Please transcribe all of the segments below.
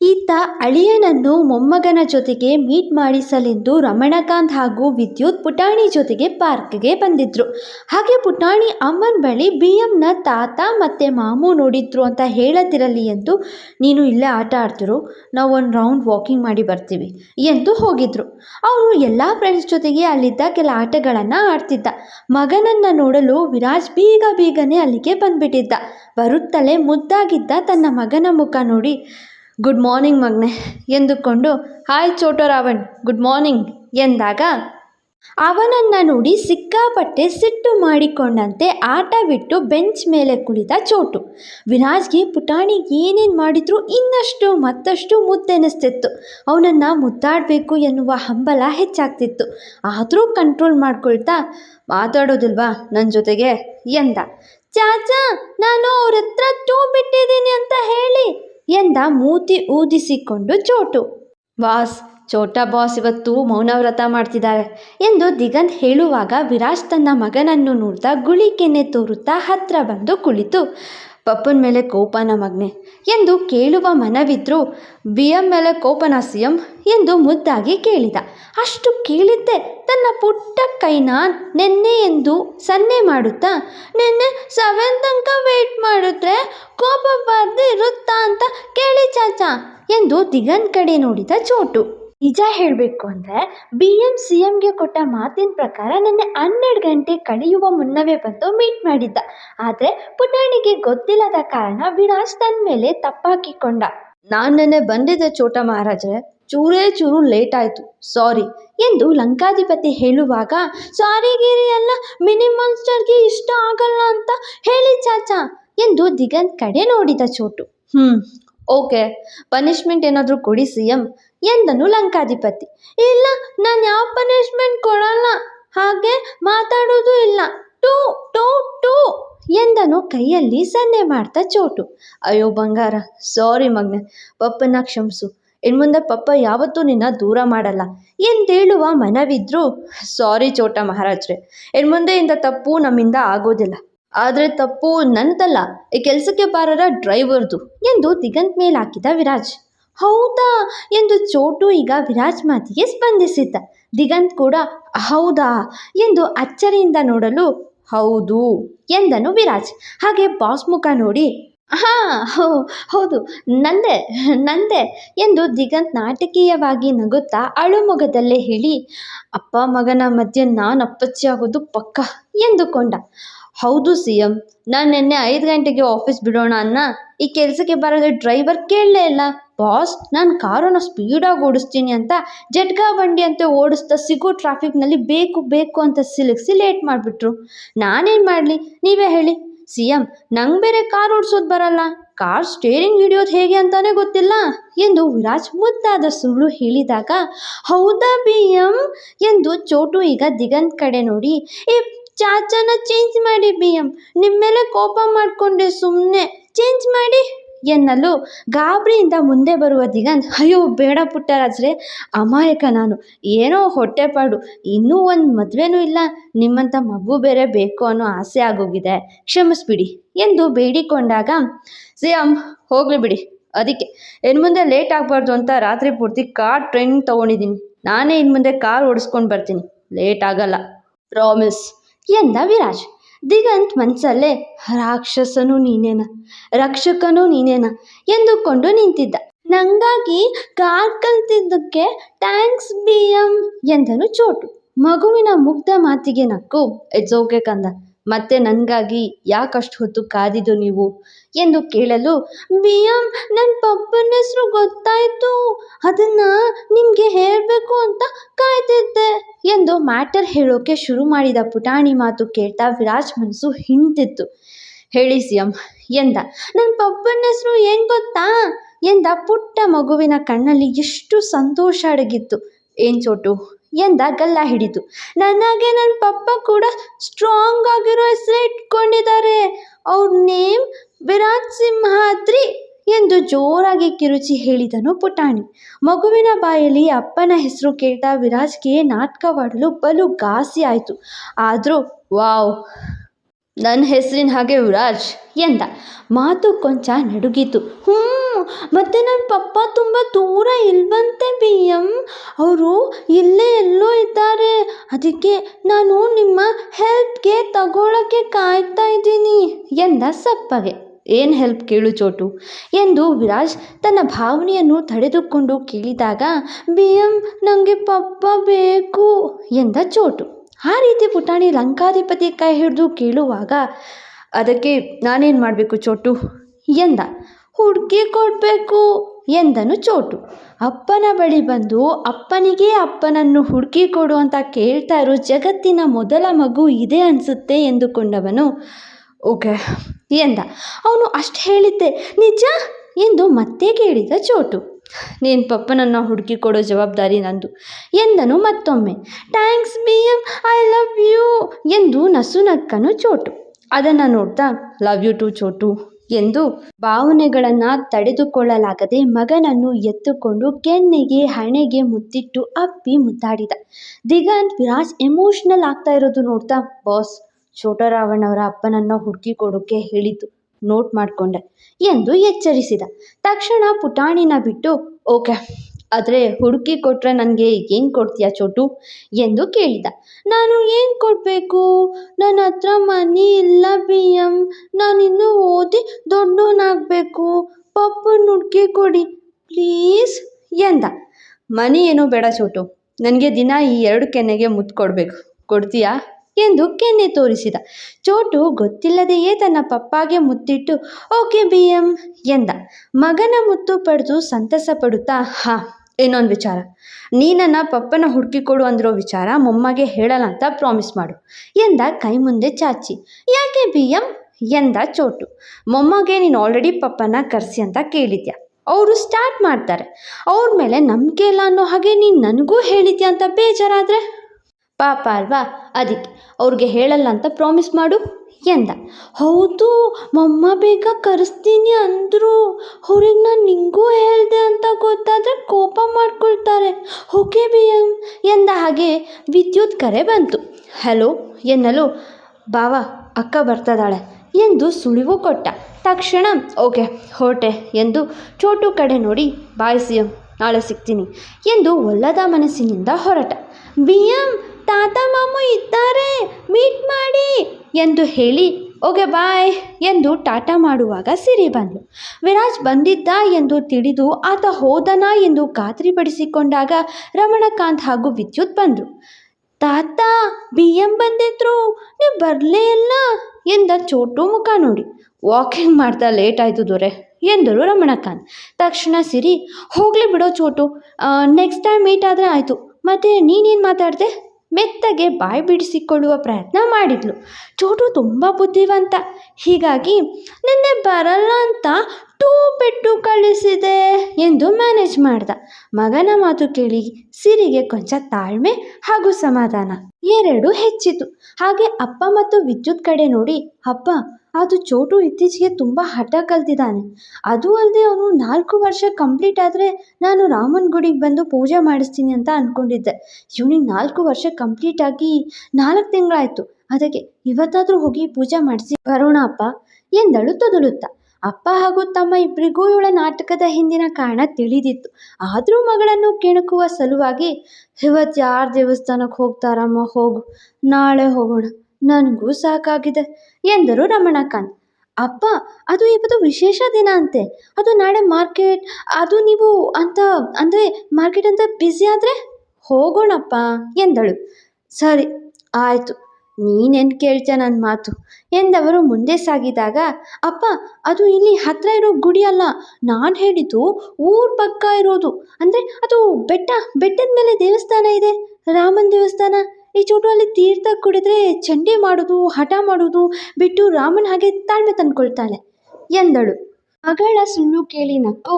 ಈತ ಅಳಿಯನನ್ನು ಮೊಮ್ಮಗನ ಜೊತೆಗೆ ಮೀಟ್ ಮಾಡಿಸಲೆಂದು ರಮಣಕಾಂತ್ ಹಾಗೂ ವಿದ್ಯುತ್ ಪುಟಾಣಿ ಜೊತೆಗೆ ಪಾರ್ಕ್ಗೆ ಬಂದಿದ್ರು. ಹಾಗೆ ಪುಟಾಣಿ ಅಮ್ಮನ ಬಳಿ ಬಿ ಎಮ್ನ ತಾತ ಮತ್ತು ಮಾಮು ನೋಡಿದ್ರು ಅಂತ ಹೇಳದಿರಲಿ ಎಂದು, ನೀನು ಇಲ್ಲೇ ಆಟ ಆಡ್ತಿರು, ನಾವು ಒಂದು ರೌಂಡ್ ವಾಕಿಂಗ್ ಮಾಡಿ ಬರ್ತೀವಿ ಎಂದು ಹೋಗಿದ್ರು. ಅವನು ಎಲ್ಲ ಫ್ರೆಂಡ್ಸ್ ಜೊತೆಗೆ ಅಲ್ಲಿದ್ದ ಕೆಲ ಆಟಗಳನ್ನು ಆಡ್ತಿದ್ದ. ಮಗನನ್ನು ನೋಡಲು ವಿರಾಜ್ ಬೀಗ ಬೀಗನೆ ಅಲ್ಲಿಗೆ ಬಂದುಬಿಟ್ಟಿದ್ದ. ಬರುತ್ತಲೇ ಮುದ್ದಾಗಿದ್ದ ತನ್ನ ಮಗನ ಮುಖ ನೋಡಿ ಗುಡ್ ಮಾರ್ನಿಂಗ್ ಮಗ್ನೆ ಎಂದುಕೊಂಡು, hi Choto Ravan good morning ಎಂದಾಗ, ಅವನನ್ನು ನೋಡಿ ಸಿಕ್ಕಾಪಟ್ಟೆ ಸಿಟ್ಟು ಮಾಡಿಕೊಂಡಂತೆ ಆಟ ಬಿಟ್ಟು ಬೆಂಚ್ ಮೇಲೆ ಕುಳಿತ ಚೋಟು. ವಿರಾಜ್ಗೆ ಪುಟಾಣಿ ಏನೇನು ಮಾಡಿದ್ರು ಇನ್ನಷ್ಟು ಮತ್ತಷ್ಟು ಮುದ್ದೆನಿಸ್ತಿತ್ತು. ಅವನನ್ನು ಮುದ್ದಾಡಬೇಕು ಎನ್ನುವ ಹಂಬಲ ಹೆಚ್ಚಾಗ್ತಿತ್ತು. ಆದರೂ ಕಂಟ್ರೋಲ್ ಮಾಡ್ಕೊಳ್ತಾ, ಮಾತಾಡೋದಿಲ್ವಾ ನನ್ನ ಜೊತೆಗೆ? ಎಂದ. ಚಾಚಾ, ನಾನು ಅವ್ರ ಹತ್ರ ಟೂ ಬಿಟ್ಟಿದ್ದೀನಿ ಅಂತ ಹೇಳಿ. ಎಂದ ಮೂತಿ ಊದಿಸಿಕೊಂಡು ಚೋಟು. ಬಾಸ್, ಚೋಟಾ ಬಾಸ್ ಇವತ್ತು ಮೌನವ್ರತ ಮಾಡ್ತಿದ್ದಾರೆ ಎಂದು ದಿಗಂತ್ ಹೇಳುವಾಗ ವಿರಾಜ್ ತನ್ನ ಮಗನನ್ನು ನೋಡ್ತಾ ಗುಳಿಕೆನೆ ತೋರುತ್ತಾ ಹತ್ರ ಬಂದು ಕುಳಿತು. ಪಪ್ಪನ ಮೇಲೆ ಕೋಪನ ಮಗ್ನೆ. ಎಂದು ಕೇಳುವ ಮನವಿದ್ರೂ ಬಿ ಎಂ ಮೇಲೆ ಕೋಪನ ಎಂ ಎಂದು ಮುದ್ದಾಗಿ ಕೇಳಿದ. ಅಷ್ಟು ಕೇಳಿದ್ದೆ ತನ್ನ ಪುಟ್ಟ ಕೈನ ನೆನ್ನೆ ಎಂದು ಸನ್ನೆ ಮಾಡುತ್ತಾ. ನೆನ್ನೆ ಸೆವೆನ್ ತನಕ ವೇಟ್ ಮಾಡಿದ್ರೆ ಕೋಪ ಬಾರ್ದು ಇರುತ್ತಾ ಅಂತ ಕೇಳಿ ಚಾಚಾ ಎಂದು ದಿಗನ್ ಕಡೆ ನೋಡಿದ ಚೋಟು. ನಿಜ ಹೇಳಬೇಕು ಅಂದರೆ ಬಿ ಎಂ ಸಿ ಎಂಗೆ ಕೊಟ್ಟ ಮಾತಿನ ಪ್ರಕಾರ ನನ್ನ ಹನ್ನೆರಡು ಗಂಟೆ ಕಳೆಯುವ ಮುನ್ನವೇ ಬಂದು ಮೀಟ್ ಮಾಡಿದ್ದ. ಆದರೆ ಪುಟಾಣಿಗೆ ಗೊತ್ತಿಲ್ಲದ ಕಾರಣ ವಿನಾಶ್ ತನ್ನ ಮೇಲೆ ತಪ್ಪಾಕಿಕೊಂಡ. ನಾನು ನೆನ್ನೆ ಬಂದಿದ್ದೆ ಚೋಟ ಮಹಾರಾಜರೇ ಚೂರೇ ಚೂರು ಲೇಟ್ ಆಯಿತು. ಸಾರಿ ಎಂದು ಲಂಕಾಧಿಪತಿ ಹೇಳುವಾಗ ಸಾರಿ ಗಿರಿ, ಎಲ್ಲ ಮಿನಿ ಮಾನ್ಸ್ಟರ್ಗೆ ಇಷ್ಟ ಆಗಲ್ಲ ಅಂತ ಹೇಳಿ ಚಾಚಾ ಎಂದು ದಿಗಂತ್ ಕಡೆ ನೋಡಿದ ಚೋಟು ಹ್ಞೂ ಓಕೆ ಪನಿಷ್ಮೆಂಟ್ ಏನಾದರೂ ಕೊಡಿ ಸಿ ಎಂ ಎಂದನು ಲಂಕಾಧಿಪತಿ. ಇಲ್ಲ, ನಾನು ಯಾವ ಪನಿಷ್ಮೆಂಟ್ ಕೊಡಲ್ಲ. ಹಾಗೆ ಮಾತಾಡೋದು ಇಲ್ಲ. ಟೂ ಟೂ ಟೂ ಎಂದನು ಕೈಯಲ್ಲಿ ಸನ್ನೆ ಮಾಡ್ತಾ ಚೋಟು. ಅಯ್ಯೋ ಬಂಗಾರ ಸಾರಿ ಮಗ್ನೆ ಪಪ್ಪನ ಕ್ಷಮಿಸು. ಇನ್ಮುಂದೆ ಪಪ್ಪ ಯಾವತ್ತೂ ನಿನ್ನ ದೂರ ಮಾಡಲ್ಲ. ಎಂದೇಳುವ ಮನವಿದ್ರು ಸಾರಿ ಚೋಟ ಮಹಾರಾಜ್ರೆ, ಇನ್ಮುಂದೆ ಇಂಥ ತಪ್ಪು ನಮ್ಮಿಂದ ಆಗೋದಿಲ್ಲ. ಆದರೆ ತಪ್ಪು ನನ್ನದಲ್ಲ, ಈ ಕೆಲಸಕ್ಕೆ ಬಾರರ ಡ್ರೈವರ್ದು ಎಂದು ದಿಗಂತ್ ಹಾಕಿದ ವಿರಾಜ್. ಹೌದಾ? ಎಂದು ಚೋಟು ಈಗ ವಿರಾಜ್ ಮಾತಿಗೆ ಸ್ಪಂದಿಸಿದ್ದ. ದಿಗಂತ್ ಕೂಡ, ಹೌದಾ? ಎಂದು ಅಚ್ಚರಿಯಿಂದ ನೋಡಲು, ಹೌದು, ಎಂದನು ವಿರಾಜ್. ಹಾಗೆ ಬಾಸ್ ಮುಖ ನೋಡಿ, ಹಾ ಹೌದು, ನಂದೆ ನಂದೆ, ಎಂದು ದಿಗಂತ್ ನಾಟಕೀಯವಾಗಿ ನಗುತ್ತಾ ಅಳುಮೊಗದಲ್ಲೇ ಹೇಳಿ, ಅಪ್ಪ ಮಗನ ಮಧ್ಯೆ ನಾನು ಅಪ್ಪಚ್ಚಿ ಆಗೋದು ಪಕ್ಕ, ಎಂದುಕೊಂಡ. ಹೌದು ಸಿ ಎಂ ನಾನು ನಿನ್ನೆ ಐದು ಗಂಟೆಗೆ ಆಫೀಸ್ ಬಿಡೋಣ ಅನ್ನ. ಈ ಕೆಲಸಕ್ಕೆ ಬರೋದು ಡ್ರೈವರ್ ಕೇಳಲೇ ಇಲ್ಲ. ಬಾಸ್, ನಾನು ಕಾರನ್ನು ಸ್ಪೀಡಾಗಿ ಓಡಿಸ್ತೀನಿ ಅಂತ ಜಟ್ಗಾ ಬಂಡಿ ಅಂತ ಓಡಿಸ್ತಾ ಸಿಗೋ ಟ್ರಾಫಿಕ್ನಲ್ಲಿ ಬೇಕು ಬೇಕು ಅಂತ ಸಿಲುಕಿಸಿ ಲೇಟ್ ಮಾಡಿಬಿಟ್ರು. ನಾನೇನು ಮಾಡಲಿ? ನೀವೇ ಹೇಳಿ. ಸಿ ಎಂ ನಂಗೆ ಬೇರೆ ಕಾರ್ ಓಡಿಸೋದು ಬರಲ್ಲ. ಕಾರ್ ಸ್ಟೇರಿಂಗ್ ಹಿಡಿಯೋದು ಹೇಗೆ ಅಂತಾನೆ ಗೊತ್ತಿಲ್ಲ ಎಂದು ವಿರಾಜ್ ಮುದ್ದಾದ ಸುಳ್ಳು ಹೇಳಿದಾಗ, ಹೌದಾ ಬಿ ಎಂ ಎಂದು ಚೋಟು ಈಗ ದಿಗಂತ್ ಕಡೆ ನೋಡಿ ಈ ಚಾಚನ ಚೇಂಜ್ ಮಾಡಿ ಬಿ ಎಂ ನಿಮ್ಮ ಮೇಲೆ ಕೋಪ ಮಾಡಿಕೊಂಡೆ ಸುಮ್ಮನೆ ಚೇಂಜ್ ಮಾಡಿ. ಎನ್ನಲು ಗಾಬರಿಯಿಂದ ಮುಂದೆ ಬರುವ ದಿಗಂತ್, ಅಯ್ಯೋ ಬೇಡ ಪುಟ್ಟರಾಜ್ರೆ ಅಮಾಯಕ ನಾನು, ಏನೋ ಹೊಟ್ಟೆಪಾಡು ಇನ್ನೂ ಒಂದು ಮದುವೆನೂ ಇಲ್ಲ ನಿಮ್ಮಂಥ ಮಗು ಬೇರೆ ಬೇಕು ಅನ್ನೋ ಆಸೆ ಆಗೋಗಿದೆ. ಕ್ಷಮಿಸ್ಬಿಡಿ ಎಂದು ಬೇಡಿಕೊಂಡಾಗ ಸಿ ಎಂ ಹೋಗಲಿ ಬಿಡಿ, ಅದಕ್ಕೆ ಇನ್ನು ಮುಂದೆ ಲೇಟ್ ಆಗಬಾರ್ದು ಅಂತ ರಾತ್ರಿ ಪೂರ್ತಿ ಕಾರ್ ಟ್ರೈನಿಂಗ್ ತಗೊಂಡಿದ್ದೀನಿ, ನಾನೇ ಇನ್ನು ಮುಂದೆ ಕಾರ್ ಓಡಿಸ್ಕೊಂಡು ಬರ್ತೀನಿ, ಲೇಟ್ ಆಗಲ್ಲ, ಪ್ರಾಮಿಸ್, ಎಂದ ವಿರಾಜ್. ದಿಗಂತ್ ಮನಸ್ಸಲ್ಲೇ ರಾಕ್ಷಸನು ನೀನೇನ, ರಕ್ಷಕನು ನೀನೇನ ಎಂದುಕೊಂಡು ನಿಂತಿದ್ದ. ನಂಗಾಗಿ ಕಾರ್ ಕಲ್ತಿದ್ದಕ್ಕೆ ಥ್ಯಾಂಕ್ಸ್ ಬಿ ಎಂ ಎಂದನು ಚೋಟು. ಮಗುವಿನ ಮುಗ್ಧ ಮಾತಿಗೆ ನಕ್ಕು ಇಟ್ಸ್ ಕಂದ. ಮತ್ತೆ ನನಗಾಗಿ ಯಾಕಷ್ಟು ಹೊತ್ತು ಕಾದಿದ್ದು ನೀವು? ಎಂದು ಕೇಳಲು ಬಿ ಎಂ ನನ್ನ ಪಪ್ಪನ ಹೆಸರು ಗೊತ್ತಾಯಿತು. ಅದನ್ನು ನಿಮಗೆ ಹೇಳಬೇಕು ಅಂತ ಕಾಯ್ತಿದ್ದೆ ಎಂದು ಮ್ಯಾಟರ್ ಹೇಳೋಕೆ ಶುರು ಮಾಡಿದ ಪುಟಾಣಿ ಮಾತು ಕೇಳ್ತಾ ವಿರಾಜ್ ಮನಸ್ಸು ಹಿಂತಿತ್ತು. ಹೇಳಿ ಸಿ ಎಂದ. ನನ್ನ ಪಪ್ಪನ ಹೆಸರು ಏನು ಗೊತ್ತಾ? ಎಂದ ಪುಟ್ಟ ಮಗುವಿನ ಕಣ್ಣಲ್ಲಿ ಎಷ್ಟು ಸಂತೋಷ ಅಡಗಿತ್ತು. ಏನು ಚೋಟು? ಎಂದ ಗಲ್ಲ ಹಿಡಿದು. ನನಗೆ ನನ್ನ ಪಪ್ಪ ಕೂಡ ಸ್ಟ್ರಾಂಗ್ ಆಗಿರೋ ಹೆಸರು ಇಟ್ಕೊಂಡಿದ್ದಾರೆ. ಅವ್ರ ನೇಮ್ ವಿರಾಟ್ ಸಿಂಹಾದ್ರಿ ಎಂದು ಜೋರಾಗಿ ಕಿರುಚಿ ಹೇಳಿದನು ಪುಟಾಣಿ. ಮಗುವಿನ ಬಾಯಲ್ಲಿ ಅಪ್ಪನ ಹೆಸರು ಕೇಳಿದ ವಿರಾಜ್ಗೆ ನಾಟಕವಾಡಲು ಬಲು ಘಾಸಿ ಆಯಿತು. ಆದರೂ, ವಾವ್ ನನ್ನ ಹೆಸರಿನ ಹಾಗೆ ವಿರಾಜ್ ಎಂದ. ಮಾತು ಕೊಂಚ ನಡುಗಿತು. ಹ್ಞೂ ಮತ್ತೆ ನನ್ನ ಪಪ್ಪ ತುಂಬ ದೂರ ಇಲ್ವಂತೆ ಬಿ ಎಂ ಅವರು ಇಲ್ಲೇ ಎಲ್ಲೋ ಇದ್ದಾರೆ. ಅದಕ್ಕೆ ನಾನು ನಿಮ್ಮ ಹೆಲ್ಪ್ಗೆ ತಗೊಳ್ಳೋಕ್ಕೆ ಕಾಯ್ತಾ ಇದ್ದೀನಿ ಎಂದ ಸಪ್ಪಗೆ. ಏನು ಹೆಲ್ಪ್ ಕೇಳು ಚೋಟು ಎಂದು ವಿರಾಜ್ ತನ್ನ ಭಾವನೆಯನ್ನು ತಡೆದುಕೊಂಡು ಕೇಳಿದಾಗ ಬಿ ಎಂ ನನಗೆ ಪಪ್ಪ ಬೇಕು ಎಂದ ಚೋಟು. ಆ ರೀತಿ ಪುಟಾಣಿ ಲಂಕಾಧಿಪತಿ ಕೈ ಹಿಡಿದು ಕೇಳುವಾಗ, ಅದಕ್ಕೆ ನಾನೇನು ಮಾಡಬೇಕು ಚೋಟು? ಎಂದ ಹುಡುಕಿ ಕೊಡಬೇಕು ಎಂದನು ಚೋಟು. ಅಪ್ಪನ ಬಳಿ ಬಂದು, ಅಪ್ಪನಿಗೆ ಅಪ್ಪನನ್ನು ಹುಡುಕಿ ಕೊಡು ಅಂತ ಕೇಳ್ತಾ ಇರೋ. ಜಗತ್ತಿನ ಮೊದಲ ಮಗು ಇದೆ ಅನಿಸುತ್ತೆ ಎಂದುಕೊಂಡವನು ಓಕೆ ಎಂದ. ಅವನು ಅಷ್ಟು ಹೇಳಿದ್ದೆ. ನಿಜ? ಎಂದು ಮತ್ತೆ ಕೇಳಿದ ಚೋಟು. ನೀನು ಪಪ್ಪನನ್ನು ಹುಡುಕಿ ಕೊಡೋ ಜವಾಬ್ದಾರಿ ನಂದು ಎಂದನು ಮತ್ತೊಮ್ಮೆ. Thanks B M I love you ಎಂದು ನಸುನಕ್ಕನು ಚೋಟು. ಅದನ್ನು ನೋಡ್ತಾ, ಲವ್ ಯು ಟು ಚೋಟು ಎಂದು ಭಾವನೆಗಳನ್ನು ತಡೆದುಕೊಳ್ಳಲಾಗದೆ ಮಗನನ್ನು ಎತ್ತುಕೊಂಡು ಕೆನ್ನೆಗೆ, ಹಣೆಗೆ ಮುತ್ತಿಟ್ಟು ಅಪ್ಪಿ ಮುದ್ದಾಡಿದ. ದಿಗಂತ್ ವಿರಾಜ್ ಎಮೋಷ್ನಲ್ ಆಗ್ತಾ ಇರೋದು ನೋಡ್ತಾ ಬಾಸ್ ಚೋಟರಾವಣ್ಣವರ ಅಪ್ಪನನ್ನ ಹುಡುಕಿ ಕೊಡೋಕೆ ಹೇಳಿತು ನೋಟ್ ಮಾಡಿಕೊಂಡೆ ಎಂದು ಎಚ್ಚರಿಸಿದ. ತಕ್ಷಣ ಪುಟಾಣಿನ ಬಿಟ್ಟು, ಓಕೆ ಆದರೆ ಹುಡುಕಿ ಕೊಟ್ಟರೆ ನನಗೆ ಏನು ಕೊಡ್ತೀಯಾ ಚೋಟು ಎಂದು ಕೇಳಿದ. ನಾನು ಏನು ಕೊಡಬೇಕು? ನನ್ನ ಹತ್ರ ಮನಿ ಇಲ್ಲ ಬಿ ಎಂ ನಾನಿನ್ನೂ ಓದಿ ದೊಡ್ಡವನಾಗಬೇಕು. ಪಪ್ಪನ ಹುಡುಕಿ ಕೊಡಿ, ಪ್ಲೀಸ್ ಎಂದ. ಮನಿ ಏನೂ ಬೇಡ ಚೋಟು. ನನಗೆ ದಿನ ಈ ಎರಡು ಕೆನ್ನೆಗೆ ಮುತ್ತು ಕೊಡಬೇಕು. ಕೊಡ್ತೀಯಾ? ಎಂದು ಕೆನ್ನೆ ತೋರಿಸಿದ. ಚೋಟು ಗೊತ್ತಿಲ್ಲದೆಯೇ ತನ್ನ ಪಪ್ಪಾಗೆ ಮುತ್ತಿಟ್ಟು, ಓಕೆ ಬಿ ಎಂ ಎಂದ. ಮಗನ ಮುತ್ತು ಪಡೆದು ಸಂತಸ ಪಡುತ್ತಾ, ಹಾ, ಇನ್ನೊಂದು ವಿಚಾರ. ನೀ ನನ್ನ ಪಪ್ಪನ ಹುಡುಕಿಕೊಡು ಅಂದಿರೋ ವಿಚಾರ ಮೊಮ್ಮಗೆ ಹೇಳಲ್ಲ ಅಂತ ಪ್ರಾಮಿಸ್ ಮಾಡು ಎಂದ ಕೈ ಮುಂದೆ ಚಾಚಿ. ಯಾಕೆ ಬಿ ಎಂ ಎಂದ ಚೋಟು. ಮೊಮ್ಮಗೆ ನೀನು ಆಲ್ರೆಡಿ ಪಪ್ಪನ ಕರೆಸಿ ಅಂತ ಕೇಳಿದ್ಯ. ಅವರು ಸ್ಟಾರ್ಟ್ ಮಾಡ್ತಾರೆ. ಅವ್ರ ಮೇಲೆ ನಂಬಿಕೆ ಇಲ್ಲ ಅನ್ನೋ ಹಾಗೆ ನೀನು ನನಗೂ ಹೇಳಿದ್ಯಾ ಅಂತ ಬೇಜಾರಾದರೆ? ಪಾಪ ಅಲ್ವಾ? ಅದಕ್ಕೆ ಅವ್ರಿಗೆ ಹೇಳಲ್ಲ ಅಂತ ಪ್ರಾಮಿಸ್ ಮಾಡು ಎಂದ. ಹೌದು, ಮಮ್ಮ ಬೇಗ ಕರೆಸ್ತೀನಿ ಅಂದರು. ಅವ್ರಿಗೆ ನಾನು ನಿಂಗೂ ಹೇಳಿದೆ ಅಂತ ಗೊತ್ತಾದರೆ ಕೋಪ ಮಾಡ್ಕೊಳ್ತಾರೆ. ಓಕೆ ಬಿ ಎಂ ಎಂದ ಹಾಗೆ ವಿದ್ಯುತ್ ಕರೆ ಬಂತು. ಹಲೋ, ಎನ್ನಲು. ಬಾವ, ಅಕ್ಕ ಬರ್ತದಾಳೆ ಎಂದು ಸುಳಿವು ಕೊಟ್ಟ. ತಕ್ಷಣ, ಓಕೆ, ಹೊರಟೆ ಎಂದು ಚೋಟು ಕಡೆ ನೋಡಿ ಬಾಯ್ ಸಿ ಎಂ, ನಾಳೆ ಸಿಗ್ತೀನಿ ಎಂದು ಒಲ್ಲದ ಮನಸ್ಸಿನಿಂದ ಹೊರಟ. ಬಿ ಎಂ ತಾತ ಮಾಮ ಇದ್ದಾರೆ ಮೀಟ್ ಮಾಡಿ ಎಂದು ಹೇಳಿ, ಓಕೆ ಬಾಯ್ ಎಂದು ಟಾಟಾ ಮಾಡುವಾಗ ಸಿರಿ ಬಂದಳು ವಿರಾಜ್ ಬಂದಿದ್ದ ಎಂದು ತಿಳಿದು ಆತ ಹೋದನಾ ಎಂದು ಖಾತ್ರಿಪಡಿಸಿಕೊಂಡಾಗ ರಮಣಕಾಂತ್ ಹಾಗೂ ವಿದ್ಯುತ್ ಬಂದರು. ತಾತ ಬಿ ಎಂ ಬಂದಿದ್ರು, ನೀವು ಬರಲೇ ಇಲ್ಲ ಎಂದ ಚೋಟು ಮುಖ ನೋಡಿ. ವಾಕಿಂಗ್ ಮಾಡ್ತಾ ಲೇಟ್ ಆಯಿತು ದೊರೆ ಎಂದರು ರಮಣಕಾಂತ್. ತಕ್ಷಣ ಸಿರಿ, ಹೋಗಲಿ ಬಿಡೋ ಚೋಟು ನೆಕ್ಸ್ಟ್ ಟೈಮ್ ಮೀಟ್ ಆದರೆ ಆಯಿತು. ಮತ್ತು ನೀನೇನು ಮಾತಾಡಿದೆ? ಮೆತ್ತಗೆ ಬಾಯಿ ಬಿಡಿಸಿಕೊಳ್ಳುವ ಪ್ರಯತ್ನ ಮಾಡಿದ್ಲು. ಚೋಟು ತುಂಬ ಬುದ್ಧಿವಂತ. ಹೀಗಾಗಿ ನಿನ್ನೆ ಬರಲ್ಲ ಅಂತ ಟೂ ಪೆಟ್ಟು ಕಳಿಸಿದೆ ಎಂದು ಮ್ಯಾನೇಜ್ ಮಾಡ್ದ. ಮಗನ ಮಾತು ಕೇಳಿ ಸಿರಿಗೆ ಕೊಂಚ ತಾಳ್ಮೆ ಹಾಗೂ ಸಮಾಧಾನ ಎರಡು ಹೆಚ್ಚಿತು. ಹಾಗೆ ಅಪ್ಪ ಮತ್ತು ವಿದ್ಯುತ್ ಕಡೆ ನೋಡಿ, ಅಪ್ಪ, ಅದು ಚೋಟು ಇತ್ತೀಚೆಗೆ ತುಂಬ ಹಠ ಕಲ್ತಿದ್ದಾನೆ. ಅದು ಅಲ್ಲದೆ ಅವನು ನಾಲ್ಕು ವರ್ಷ ಕಂಪ್ಲೀಟ್ ಆದರೆ ನಾನು ರಾಮನ ಗುಡಿಗೆ ಬಂದು ಪೂಜೆ ಮಾಡಿಸ್ತೀನಿ ಅಂತ ಅಂದ್ಕೊಂಡಿದ್ದೆ ಇವನಿಗೆ ನಾಲ್ಕು ವರ್ಷ ಕಂಪ್ಲೀಟ್ ಆಗಿ ನಾಲ್ಕು ತಿಂಗಳಾಯಿತು. ಅದಕ್ಕೆ ಇವತ್ತಾದರೂ ಹೋಗಿ ಪೂಜೆ ಮಾಡಿಸಿ ಬರೋಣ ಅಪ್ಪ ಎಂದಳು ತೊದಲುತ್ತಾ. ಅಪ್ಪ ಹಾಗೂ ತಮ್ಮ ಇಬ್ಬರಿಗೂ ಇವಳ ನಾಟಕದ ಹಿಂದಿನ ಕಾರಣ ತಿಳಿದಿತ್ತು. ಆದರೂ ಮಗಳನ್ನು ಕೆಣಕುವ ಸಲುವಾಗಿ, ಇವತ್ತು ಯಾರು ದೇವಸ್ಥಾನಕ್ಕೆ ಹೋಗ್ತಾರಮ್ಮ ಹೋಗು. ನಾಳೆ ಹೋಗೋಣ. ನನಗೂ ಸಾಕಾಗಿದೆ ಎಂದರು ರಮಣಕಾಂತ್ ಅಪ್ಪ, ಅದು ಇವತ್ತು ವಿಶೇಷ ದಿನ ಅಂತೆ. ಅದು ನಾಳೆ ಮಾರ್ಕೆಟ್. ಅದು ನೀವು ಅಂತ, ಅಂದರೆ ಮಾರ್ಕೆಟ್ ಅಂತ ಬ್ಯುಸಿ ಆದರೆ ಹೋಗೋಣಪ್ಪ ಎಂದಳು. ಸರಿ, ಆಯಿತು. ನೀನೇನು ಕೇಳ್ತೀಯ ನನ್ನ ಮಾತು? ಎಂದವರು ಮುಂದೆ ಸಾಗಿದಾಗ, ಅಪ್ಪ, ಅದು ಇಲ್ಲಿ ಹತ್ತಿರ ಇರೋ ಗುಡಿ ಅಲ್ಲ, ನಾನು ಹೇಳಿದ್ದು ಊರ ಪಕ್ಕ ಇರೋದು. ಅಂದರೆ ಅದು ಬೆಟ್ಟ, ಬೆಟ್ಟದ ಮೇಲೆ ದೇವಸ್ಥಾನ ಇದೆ, ರಾಮನ ದೇವಸ್ಥಾನ. ಈ ಚೋಟು ಅಲ್ಲಿ ತೀರ್ಥ ಕುಡಿದ್ರೆ ಚಂಡಿ ಮಾಡೋದು, ಹಠ ಮಾಡೋದು, ಬಿಟ್ಟು ರಾಮನ ಹಾಗೆ ತಾಳ್ಮೆ ತಂದ್ಕೊಳ್ತಾಳೆ, ಎಂದಳು. ಮಗಳ ಸುಳ್ಳು ಕೇಳಿ ನಕ್ಕು,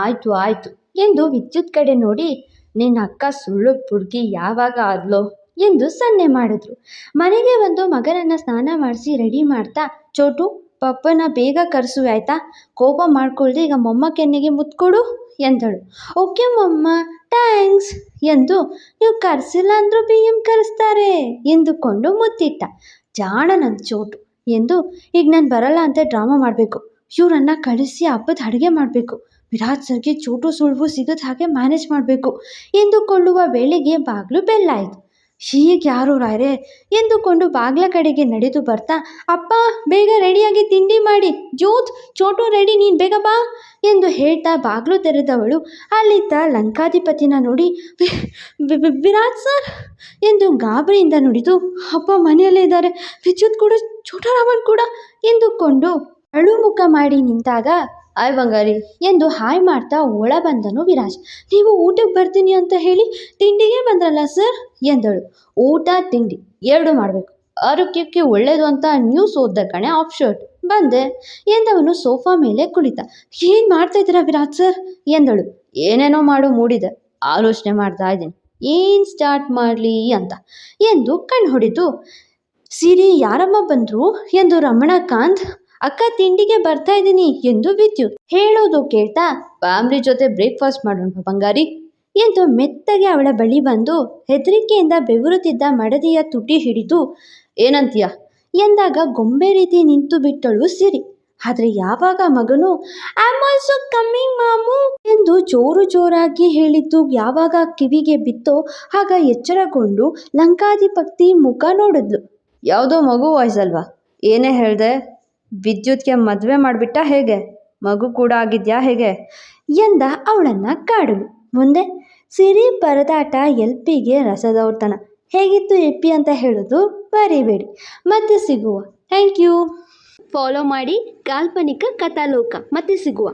ಆಯ್ತು ಆಯ್ತು ಎಂದು ವಿದ್ಯುತ್ ಕಡೆ ನೋಡಿ, ನಿನ್ನ ಅಕ್ಕ ಸುಳ್ಳು ಪುಡ್ಗಿ ಯಾವಾಗ ಆದ್ಲೋ? ಎಂದು ಸನ್ನೆ ಮಾಡಿದ್ರು. ಮನೆಗೆ ಬಂದು ಮಗನನ್ನ ಸ್ನಾನ ಮಾಡಿಸಿ ರೆಡಿ ಮಾಡ್ತಾ, ಚೋಟು, ಪಪ್ಪನ ಬೇಗ ಕರೆಸು ಆಯ್ತಾ? ಕೋಪ ಮಾಡ್ಕೊಳ್ದೆ ಈಗ ಮೊಮ್ಮ ಕೆನ್ನೆಗೆ ಮುತ್ಕೊಡು ಎಂದಳು. ಓಕೆ ಮೊಮ್ಮ, ಥ್ಯಾಂಕ್ಸ್ ಎಂದು, ನೀವು ಕರೆಸಿಲ್ಲ ಅಂದರೂ ಬಿ ಎಂ ಕರೆಸ್ತಾರೆ ಎಂದುಕೊಂಡು ಮುತ್ತಿಟ್ಟ. ಜಾಣ ನನ್ನ ಚೋಟು ಎಂದು, ಈಗ ನಾನು ಬರಲ್ಲ ಅಂತ ಡ್ರಾಮಾ ಮಾಡಬೇಕು. ಇವರನ್ನ ಕಳಿಸಿ ಹಬ್ಬದ ಅಡುಗೆ ಮಾಡಬೇಕು. ವಿರಾಟ್ ಸರ್ಗೆ ಚೋಟು ಸುಳ್ವು ಸಿಗದ ಹಾಗೆ ಮ್ಯಾನೇಜ್ ಮಾಡಬೇಕು ಎಂದುಕೊಳ್ಳುವ ವೇಳೆಗೆ ಬಾಗಿಲು ಬೆಲ್ಲಾಯಿತು ಹೀಗೆ ಯಾರು ರಾಯ್ರೆ? ಎಂದುಕೊಂಡು ಬಾಗ್ಲ ಕಡೆಗೆ ನಡೆದು ಬರ್ತಾ, ಅಪ್ಪ, ಬೇಗ ರೆಡಿಯಾಗಿ ತಿಂಡಿ ಮಾಡಿ. ಜೋತ್, ಚೋಟು ರೆಡಿ, ನೀನು ಬೇಗ ಬಾ ಎಂದು ಹೇಳ್ತಾ ಬಾಗ್ಲು ತೆರೆದವಳು. ಅಲ್ಲಿದ್ದ ಲಂಕಾಧಿಪತಿನ ನೋಡಿ, "ವಿ- ವಿ- ವಿ- ವಿರಾಟ್ ಸರ್ ಎಂದು ಗಾಬರಿಯಿಂದ ನುಡಿದು, ಅಪ್ಪ ಮನೆಯಲ್ಲೇ ಇದ್ದಾರೆ. ವಿದ್ಯುತ್ ಕೂಡ, ಚೋಟರಾಮನ್ ಕೂಡ ಎಂದುಕೊಂಡು ಅಳುಮುಖ ಮಾಡಿ ನಿಂತಾಗ ಆಯ್ ಬಂಗಾರಿ, ಎಂದು ಹಾಯ್ ಮಾಡ್ತಾ ಒಳ ಬಂದನು ವಿರಾಜ್. ನೀವು ಊಟಕ್ಕೆ ಬರ್ತೀನಿ ಅಂತ ಹೇಳಿ ತಿಂಡಿಗೆ ಬಂದ್ರಲ್ಲ ಸರ್? ಎಂದಳು. ಊಟ, ತಿಂಡಿ ಎರಡು ಮಾಡಬೇಕು. ಆರೋಗ್ಯಕ್ಕೆ ಒಳ್ಳೆಯದು ಅಂತ ನ್ಯೂಸ್ ಓದ್ದ ಕಣೆ ಆಫ್ ಶರ್ಟ್ ಬಂದೆ. ಎಂದವನು ಸೋಫಾ ಮೇಲೆ ಕುಳಿತ. ಏನು ಮಾಡ್ತಾ ಇದ್ದೀರಾ ವಿರಾಜ್ ಸರ್? ಎಂದಳು. ಏನೇನೋ ಮಾಡು ಮೂಡಿದೆ. ಆಲೋಚನೆ ಮಾಡ್ತಾ ಇದ್ದೀನಿ. ಏನು ಸ್ಟಾರ್ಟ್ ಮಾಡಲಿ ಅಂತ. ಎಂದು ಕಣ್ಣು ಹೊಡಿತು. ಸಿರಿ ಯಾರಮ್ಮ ಬಂದರು? ಎಂದು ರಮಣಕಾಂತ್ ಅಕ್ಕ ತಿಂಡಿಗೆ ಬರ್ತಾ ಇದ್ದೀನಿ ಎಂದು ವಿದ್ಯುತ್ ಹೇಳೋದು ಕೇಳ್ತಾ ಬಾಂಬ್ರಿ ಜೊತೆ ಬ್ರೇಕ್ಫಾಸ್ಟ್ ಮಾಡೋಣ ಬಂಗಾರಿ ಎಂದು ಮೆತ್ತಗೆ ಅವಳ ಬಳಿ ಬಂದು ಹೆದರಿಕೆಯಿಂದ ಬೆವರುತ್ತಿದ್ದ ಮಡದಿಯ ತುಟಿ ಹಿಡಿದು, ಏನಂತೀಯ? ಎಂದಾಗ ಗೊಂಬೆ ರೀತಿ ನಿಂತು ಬಿಟ್ಟಳು ಸಿರಿ. ಆದರೆ ಯಾವಾಗ ಮಗನು ಆಲ್ಸೋ ಕಮ್ಮಿಂಗ್ ಮಾಮು ಎಂದು ಜೋರು ಜೋರಾಗಿ ಹೇಳಿದ್ದು ಯಾವಾಗ ಕಿವಿಗೆ ಬಿತ್ತೋ ಆಗ ಎಚ್ಚರಗೊಂಡು ಲಂಕಾಧಿಪತಿ ಮುಖ ನೋಡಿದ್ಲು. ಯಾವುದೋ ಮಗು ವಾಯ್ಸ್ ಅಲ್ವಾ? ಏನೇ ಹೇಳ್ದೆ? ವಿದ್ಯುತ್ಗೆ ಮದುವೆ ಮಾಡಿಬಿಟ್ಟ ಹೇಗೆ? ಮಗು ಕೂಡ ಆಗಿದ್ಯಾ ಹೇಗೆ? ಎಂದ ಅವಳನ್ನು ಕಾಡಲು. ಮುಂದೆ, ಸಿರಿ ಪರದಾಟ ಎಲ್ ಪಿಗೆ ರಸದೌತಣ ಹೇಗಿತ್ತು ಎಪ್ಪಿ ಅಂತ ಹೇಳೋದು ಬರೀಬೇಡಿ. ಮತ್ತೆ ಸಿಗುವ. Thank you. ಫಾಲೋ ಮಾಡಿ ಕಾಲ್ಪನಿಕ ಕಥಾಲೋಕ. ಮತ್ತೆ ಸಿಗುವ.